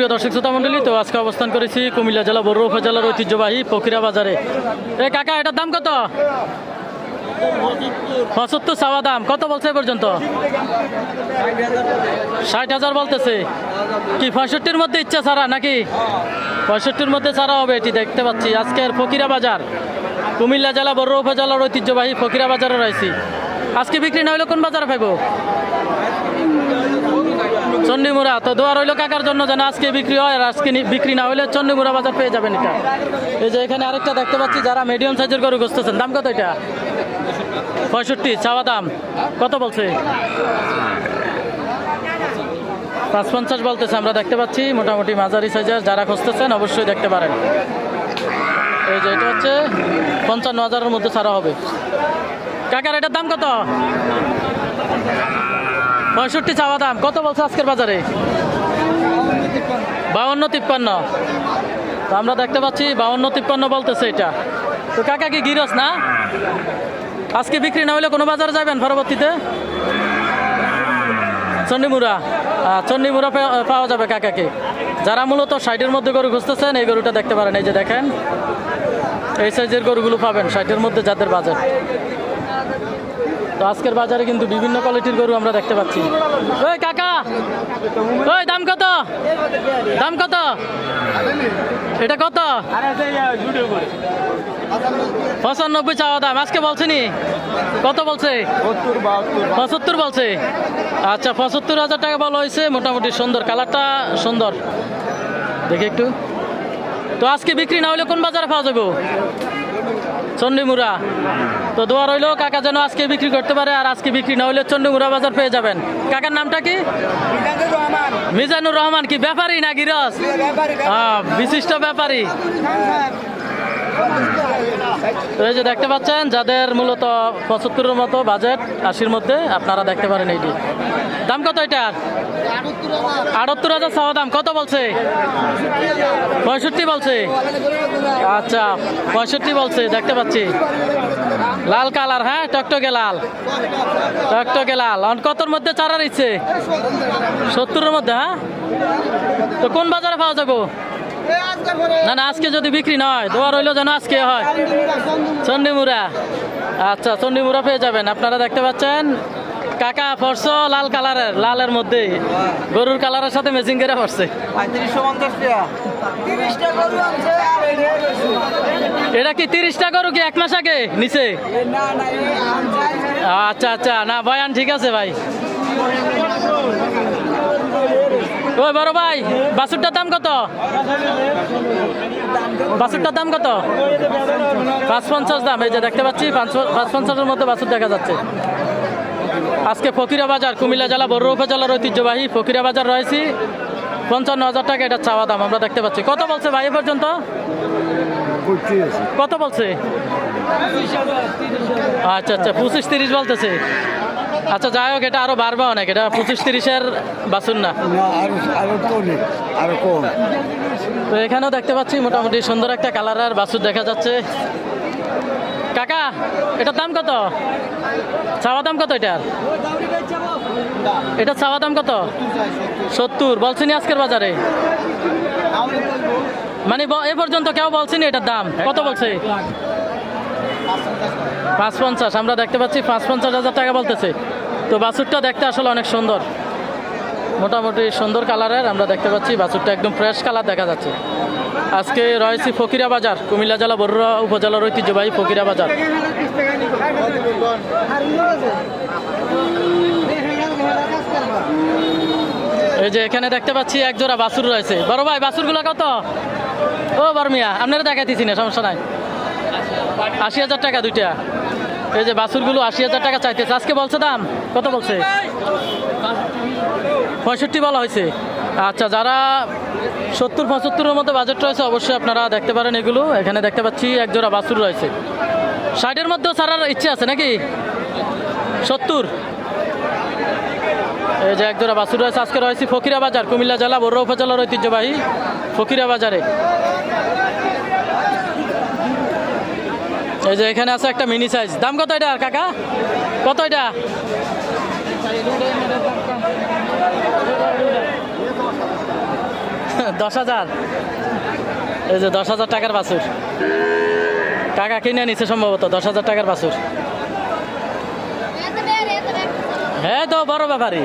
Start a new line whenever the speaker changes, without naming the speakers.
সুপ্রিয় দর্শক শ্রোতা মণ্ডলী, তো আজকে অবস্থান করেছি কুমিল্লা জেলা বড় উপজেলার ঐতিহ্যবাহী পকিরা বাজারে। এ কাকা, এটার দাম কত? পঁচাত্তর চাওয়া দাম, কত বলছে পর্যন্ত? ষাট হাজার বলতেছে। কি, পঁয়ষট্টির মধ্যে ইচ্ছা ছাড়া নাকি? পঁয়ষট্টির মধ্যে ছাড়া হবে, এটি দেখতে পাচ্ছি। আজকের ফকিরা বাজার, কুমিল্লা জেলা বড় উপজেলার ঐতিহ্যবাহী ফকিরা বাজারে রয়েছি। আজকে বিক্রি না হইলে কোন বাজারে পাইবো? চন্ডিমুড়া তো দোয়া রইল কাকার জন্য যেন আজকে বিক্রি হয় আর আজকে বিক্রি না হলে চন্ডিমুড়া বাজার পেয়ে যাবেন এটা। এই যে এখানে আরেকটা দেখতে পাচ্ছি যারা মিডিয়াম সাইজের গরু খুঁজতেছেন। দাম কত এটা? পঁয়ষট্টি, চাওয়া দাম। কত বলছে? পাঁচ পঞ্চাশ বলতেছে, আমরা দেখতে পাচ্ছি। মোটামুটি মাঝারি সাইজের যারা খুঁজতেছেন অবশ্যই দেখতে পারেন। এই যে এটা হচ্ছে পঞ্চান্ন হাজারের মধ্যে ছাড়া হবে। কাকার এটার দাম কত? পঁয়ষট্টি চাওয়া দাম। কত বলছে আজকের বাজারে? বাউন্ন তিপ্পান্ন। তো আমরা দেখতে পাচ্ছি বাউন্ন তিপ্পান্ন বলতেছে এটা। তো কাকা কি গিরস না? আজকে বিক্রি না হলে কোনো বাজারে যাবেন পরবর্তীতে? চন্ডিমুড়া। চন্ডিমুড়া পাওয়া যাবে কাকাকে। যারা মূলত সাইডের মধ্যে গরু খুঁজতেছেন, এই গরুটা দেখতে পারেন। এই যে দেখেন, এই সাইজের গরুগুলো পাবেন সাইডের মধ্যে যাদের বাজার তো আজকের বাজারে কিন্তু বিভিন্ন কোয়ালিটির গরু আমরা দেখতে পাচ্ছি। ওই কাকা, ওই দাম কত? দাম কত? এটা কত? পঁচানব্বই চাওয়া দাম, আজকে বলছেনি? কত বলছে? পঁচাত্তর বলছে। আচ্ছা পঁচাত্তর হাজার টাকা বলা হয়েছে, মোটামুটি সুন্দর, কালারটা সুন্দর। দেখি একটু। তো আজকে বিক্রি না হলে কোন বাজারে পাওয়া যাবে? চন্ডিমুড়া তো দোয়া রইল কাকা যেন আজকে বিক্রি করতে পারে আর আজকে বিক্রি না হলে চন্ডিমুড়া বাজার পেয়ে যাবেন। কাকার নামটা কি? মিজানুর রহমান। কি ব্যাপারী না গিরস? হ্যাঁ বিশিষ্ট ব্যাপারী। তো এই যে দেখতে পাচ্ছেন, যাদের মূলত পঁচাত্তরের মতো বাজেট আশির মধ্যে আপনারা দেখতে পারেন এইটি দাম কত এটার আটাত্তর হাজার চাওয়া দাম, কত বলছে? পঁয়ষট্টি বলছে। আচ্ছা পঁয়ষট্টি বলছে, দেখতে পাচ্ছি। লাল কালার হ্যাঁ টকটকে লাল। টকটকে লাল। কতর মধ্যে চারা ইচ্ছে সত্তরের মধ্যে হ্যাঁ? তো কোন বাজারে পাওয়া যাব? না না, আজকে যদি বিক্রি না হয়, দোয়া রইল যেন আজকে হয়। চন্ডিমুড়া আচ্ছা চন্ডিমুড়া পেয়ে যাবেন। আপনারা দেখতে পাচ্ছেন, কাকা পরশ লাল কালারের, লালের মধ্যে গরুর কালারের সাথে মেচিং করে পড়ছে এটা কি তিরিশটা গরু কি এক মাস আগে, নিচে? আচ্ছা আচ্ছা না, বয়ান ঠিক আছে ভাই। ওই বড় ভাই বাসুরটার দাম কত? বাসুরটার দাম কত? পাঁচ পঞ্চাশ দাম এই যে দেখতে পাচ্ছি পাঁচ পঞ্চাশের মধ্যে বাসুর দেখা যাচ্ছে। আজকে ফকিরা বাজার কুমিল্লা জেলা বড় উপজেলার ঐতিহ্যবাহী ফকিরা বাজার রয়েছি। পঞ্চান্ন হাজার টাকা এটা চাওয়া দাম আমরা দেখতে পাচ্ছি। কত বলছে ভাই এ পর্যন্ত? কত বলছে? আচ্ছা আচ্ছা পঁচিশ তিরিশ বলতেছে। আচ্ছা যাই হোক এটা আরও বাড়বে অনেক। এটা পঁচিশ তিরিশের বাসুন না।
আরও কম
তো এখানেও দেখতে পাচ্ছি মোটামুটি সুন্দর একটা কালারের বাসুর দেখা যাচ্ছে। কাকা এটার দাম কত? চাওয়া দাম কত এটার? এটা চাওয়া দাম কত? সত্তর। বলছিনি আজকের বাজারে? মানে এ পর্যন্ত কেউ বলছিনি এটার দাম। কত বলছে? পাঁচ পঞ্চাশ আমরা দেখতে পাচ্ছি পাঁচ পঞ্চাশ হাজার টাকা বলতেছে। তো বাছুরটা দেখতে আসলে অনেক সুন্দর। মোটামুটি সুন্দর কালারের, আমরা দেখতে পাচ্ছি বাছুরটা একদম ফ্রেশ কালার দেখা যাচ্ছে। আজকে রয়েছি ফকিরা বাজার, কুমিল্লা জেলা বড়ুয়া উপজেলার ঐতিহ্যবাহী ফকিরা বাজার। এই যে এখানে দেখতে পাচ্ছি এক জোড়া রয়েছে। বড় ভাই, বাছুরগুলো কত? ও বর্মিয়া আপনারা দেখাইতেছি না, সমস্যা নাই। আশি হাজার টাকা দুইটা। এই যে বাছুরগুলো আশি হাজার টাকা চাইতেছে। আজকে বলছে দাম? কত বলছে? পঁয়ষট্টি বলা হয়েছে। আচ্ছা যারা সত্তর, পঁচাত্তরের মতো বাজেট রয়েছে, অবশ্যই আপনারা দেখতে পারেন এগুলো। এখানে দেখতে পাচ্ছি এক জোড়া বাছুর রয়েছে। ষাটের মধ্যেও ছাড়ার ইচ্ছে আছে নাকি? সত্তর। এই যে এক জোড়া বাছুর রয়েছে। আজকে রয়েছে ফকিরা বাজার কুমিল্লা জেলা বড় উপজেলার ঐতিহ্যবাহী ফকিরা বাজারে এই যে এখানে আছে একটা মিনি সাইজ দাম কত এটা কাকা? কত এটা? দশ হাজার। এই যে দশ হাজার টাকার বাছুর। টাকা কিনে নিচ্ছে সম্ভবত দশ হাজার টাকার বাছুর। হ্যাঁ তো বড় ব্যাপারই।